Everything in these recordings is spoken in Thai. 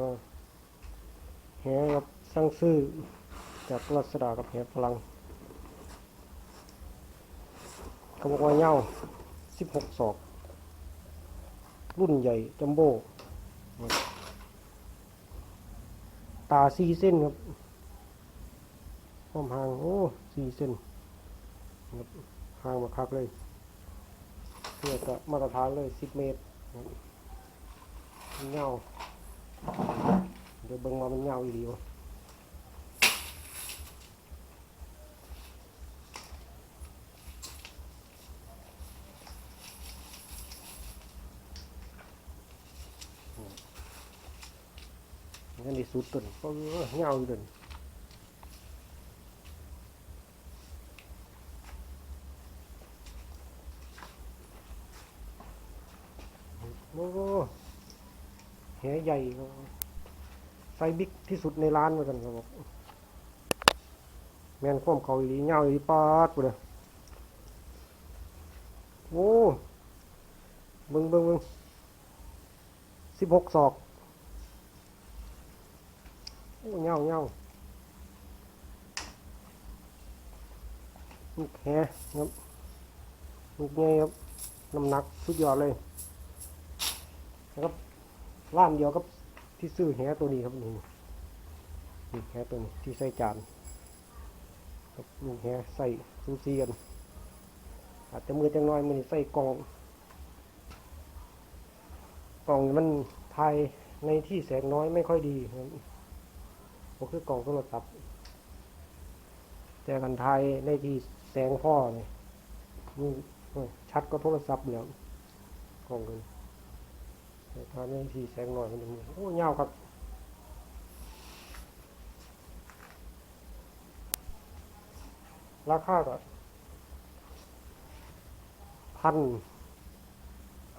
มาแหกับสร้างซื้อจากรัศดากับแหพลังเขาบอกว่าเงาสิบหกศอก รุ่นใหญ่จัมโบ้ตาสี่เส้นครับความห่าง โอ้สี่เส้นครับห่างมาคักเลยเพื่อจะมาตรฐานเลยสิบเมตรเงา เดี๋ยวเบิ่งว่ามันเงาอีดีวะงั้นดีสุดตัวนี้เพราะว่าเงาอยู่ตัวนี้โอ้โหแห ใหญ่ครับไซส์บิ๊กที่สุดในร้านเหมือนกันครับแมนคว่ำเขาอีเงาอีปาดกูเลยโอ้บิ่งบิ่งบิ่งสิบหกศอกโอ้เงาเงาลูกแฮครับลูกใหญ่ครับน้ำหนักสุดยอดเลยนะครับ ร้านเดียวกับที่ซื้อแฮตัวนี้ครับนี่นี่แฮตัวนี้ที่ใส่จานครับลูกแฮใส่ซูซีกันอาจจะมือจังน้อยมือนี้ใส่กล่องกล่องมันภายในที่แสงน้อยไม่ค่อยดีครับก็คือกล่องโทรศัพท์แต่กันไทยในที่แสงพ่อเนี่ยชัดก็โทรศัพท์แล้วกล่องกัน แต่ถ้าในที่แสงหน่อยมันจะมีโอ้ยาครับราคาก็พัน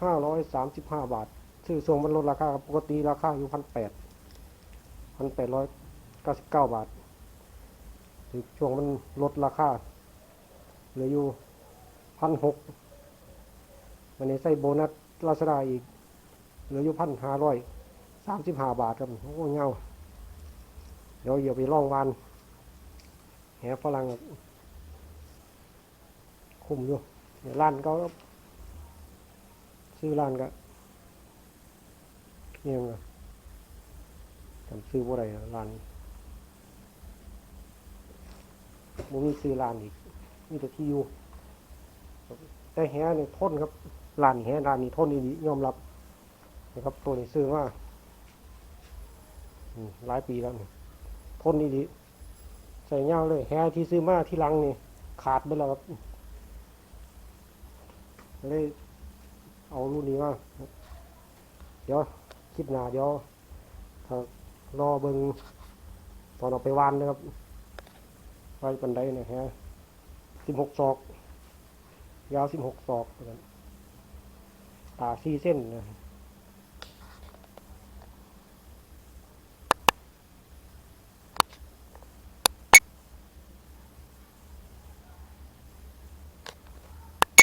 ห้าร้อยสามสิบห้าบาท ซื้อส่งมันลดราคาปกติราคาอยู่พันแปดพันแปดร้อยเก้าสิบเก้าบาทถึงช่วงมันลดราคาเหลืออยู่พันหกวันนี้ใส่โบนัสลาซาดาอีก เหลืออยู่พันห้าร้อยสามสิบห้าบาทครับโอ้เงาเดี๋ยวอย่าไปล่องวานแหฝรั่งคุ้มอยู่เดี๋ยวร้านก็ซื้อร้านก็เนี่ยงจำซื้อบ่ได้อะร้านบ่มีซื้อร้านอีกมีแต่ที่อยู่แต่แหเนี่ยทนครับร้านแหร้านนี้ทนอีหลียอมรับ นะครับตัวนี้ซื้อมาหลายปีแล้วนี่ทนอีหลีใส่เงาเลยแหที่ซื้อมาที่ลังนี่ ขาดไปแล้วครับเลยเอารุ่นนี้มาเดี๋ยวคลิปหน้าเดี๋ยวถ้ารอเบิงตอนเอาไปวานนะครับไว้ปันไดเนี่ยฮะสิบหกศอก ยาวสิบหกศอกเหมือนกันตาสี่เส้นนะ